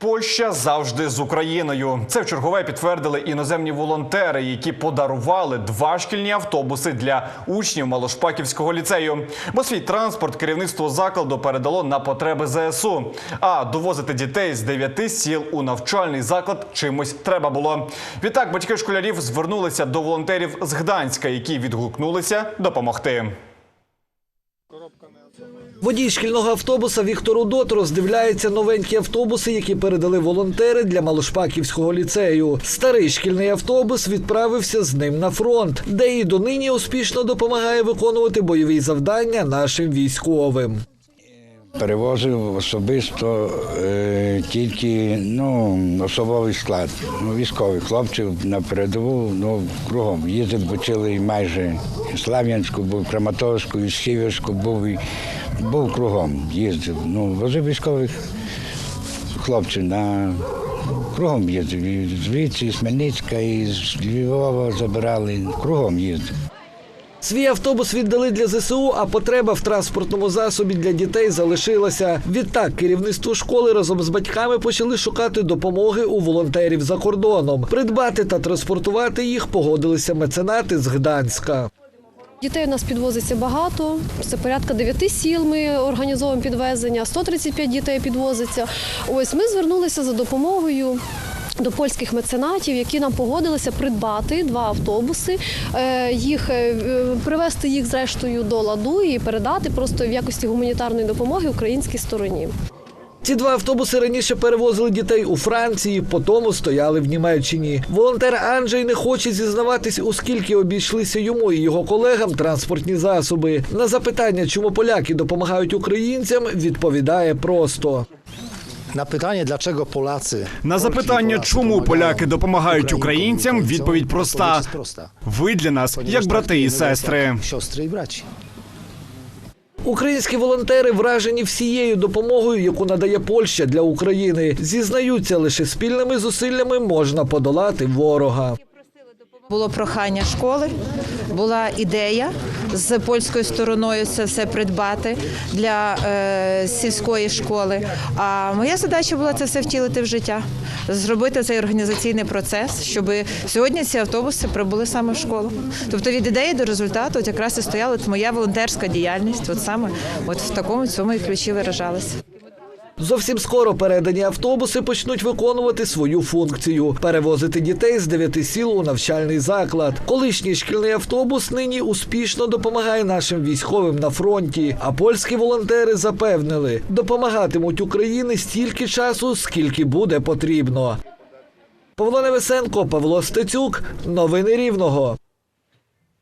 Польща завжди з Україною. Це в чергове підтвердили іноземні волонтери, які подарували два шкільні автобуси для учнів Малошпаківського ліцею. Бо свій транспорт керівництво закладу передало на потреби ЗСУ. А довозити дітей з дев'яти сіл у навчальний заклад чимось треба було. Відтак батьки школярів звернулися до волонтерів з Гданська, які відгукнулися допомогти. Водій шкільного автобуса Віктор Удот роздивляється новенькі автобуси, які передали волонтери для Малошпаківського ліцею. Старий шкільний автобус відправився з ним на фронт, де і донині успішно допомагає виконувати бойові завдання нашим військовим. Перевозив особисто е, тільки ну, особовий склад, ну, військових хлопців на передову, ну, кругом. Їздив, бочили майже Слав'янську, був Краматорську, і Сіверську, був, і, був кругом, їздив. Ну, возив військових хлопців на кругом їздив. І звідси, і з Хмельницька, і з Львова забирали, кругом їздив. Свій автобус віддали для ЗСУ, а потреба в транспортному засобі для дітей залишилася. Відтак керівництво школи разом з батьками почали шукати допомоги у волонтерів за кордоном. Придбати та транспортувати їх погодилися меценати з Гданська. Дітей у нас підвозиться багато. Це порядка 9 сіл. Ми організовуємо підвезення, 135 дітей підвозиться. Ось ми звернулися за допомогою. До польських меценатів, які нам погодилися придбати два автобуси, е, їх е, привезти їх зрештою до ладу і передати просто в якості гуманітарної допомоги українській стороні. Ці два автобуси раніше перевозили дітей у Франції, потім стояли в Німеччині. Волонтер Анджей не хоче зізнаватись, у скільки обійшлися йому і його колегам транспортні засоби. На запитання, чому поляки допомагають українцям, відповідає просто. Na pytanie, dlaczego Polacy. На запитання, чому поляки допомагають українцям, відповідь проста. Ви для нас як брати і сестри. Українські волонтери вражені всією допомогою, яку надає Польща для України. Зізнаються, лише спільними зусиллями можна подолати ворога. Було прохання школи, була ідея з польською стороною це все придбати для е, сільської школи. А моя задача була це все втілити в життя, зробити цей організаційний процес, щоб сьогодні ці автобуси прибули саме в школу. Тобто від ідеї до результату от якраз і стояла от моя волонтерська діяльність. От саме от в такому цьому і ключі виражалася. Зовсім скоро передані автобуси почнуть виконувати свою функцію перевозити дітей з дев'яти сіл у навчальний заклад. Колишній шкільний автобус нині успішно допомагає нашим військовим на фронті. А польські волонтери запевнили, допомагатимуть Україні стільки часу, скільки буде потрібно. Павло Невесенко, Павло Стецюк, новини Рівного.